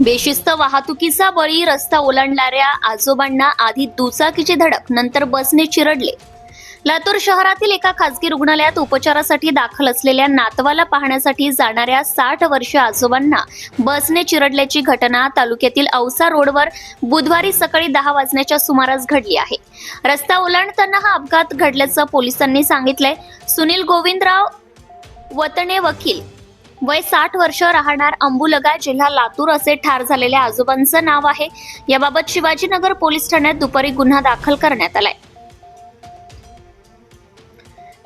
बेशिस्त वाहतुकीचा बळी रस्ता ओलांडणाऱ्या आजोबांना आधी दुचाकीची धडक नंतर बसने चिरडले. लातूर शहरातील एका खासगी रुग्णालयात उपचारासाठी दाखल असलेल्या नातवाला पाहण्यासाठी जाणाऱ्या साठ वर्ष आजोबांना बसने चिरडल्याची घटना तालुक्यातील औसा रोडवर बुधवारी सकाळी दहा वाजण्याच्या सुमारास घडली आहे. रस्ता ओलांडताना हा अपघात घडल्याचं पोलिसांनी सांगितलंय. सुनील गोविंदराव वतने वकील वय साठ वर्ष राहणार अंबुलगा जिल्हा लातूर असे ठार झालेल्या आजोबांचं नाव आहे. याबाबत शिवाजीनगर पोलीस ठाण्यात दुपारी गुन्हा दाखल करण्यात आलाय.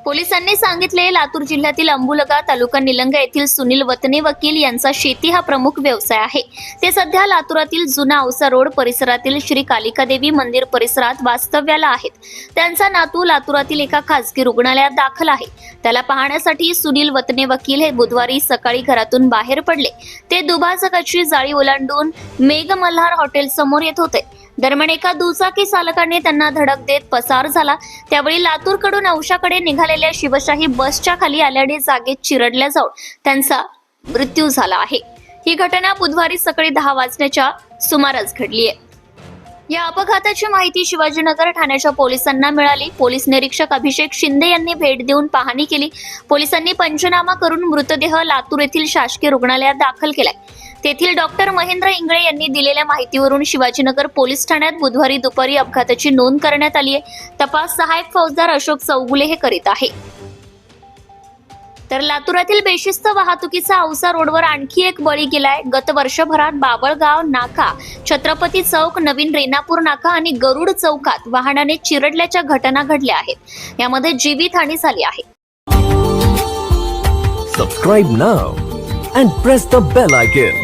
पोलिसांनी सांगितले लातूर जिल्ह्यातील अंबुलगा तालुका निलंगा येथील सुनील वतने वकील यांचा शेती हा प्रमुख व्यवसाय आहे. ते सध्या लातूरातील जुना औसा रोड परिसरातील श्री कालिका देवी मंदिर परिसरात वास्तव्याला आहेत. त्यांचा नातू लातूरातील एका खासगी रुग्णालयात दाखल आहे. त्याला पाहण्यासाठी सुनील वतने वकील हे बुधवारी सकाळी घरातून बाहेर पडले. ते दुभाजकाची जाळी ओलांडून मेघ मल्हार हॉटेल समोर येत होते. दरम्यान एका दुचाकी चालकाने त्यांना धडक देत पसार झाला. त्यावेळी लातूरकडून औशाकडे निघालेल्या शिवशाही बसच्या खाली आल्याने जागेत चिरडल्या जाऊन त्यांचा मृत्यू झाला आहे. ही घटना बुधवारी सकाळी दहा वाजण्याच्या सुमारास घडली आहे या अपघाताची माहिती शिवाजीनगर ठाण्याच्या पोलिसांना मिळाली. पोलीस निरीक्षक अभिषेक शिंदे यांनी भेट देऊन पाहणी केली. पोलिसांनी पंचनामा करून मृतदेह लातूर येथील शासकीय रुग्णालयात दाखल केलाय. तेथील डॉक्टर महेंद्र इंगळे यांनी दिलेल्या माहितीवरून शिवाजीनगर पोलीस ठाण्यात बुधवारी दुपारी अपघाताची नोंद करण्यात आली आहे. तपास सहायक फौजदार अशोक चौगुले हे करीत आहे. तर लातूरातील बेशिस्त वाहतुकीचा औसा रोडवर आणखी एक बळी गेलाय. गत वर्षभरात बाबळगाव नाका छत्रपती चौक नवीन रेणापूर नाका आणि गरुड चौकात वाहनाने चिरडल्याच्या घटना घडल्या आहेत. यामध्ये जीवितहानी झाली आहे. Subscribe now and press the bell icon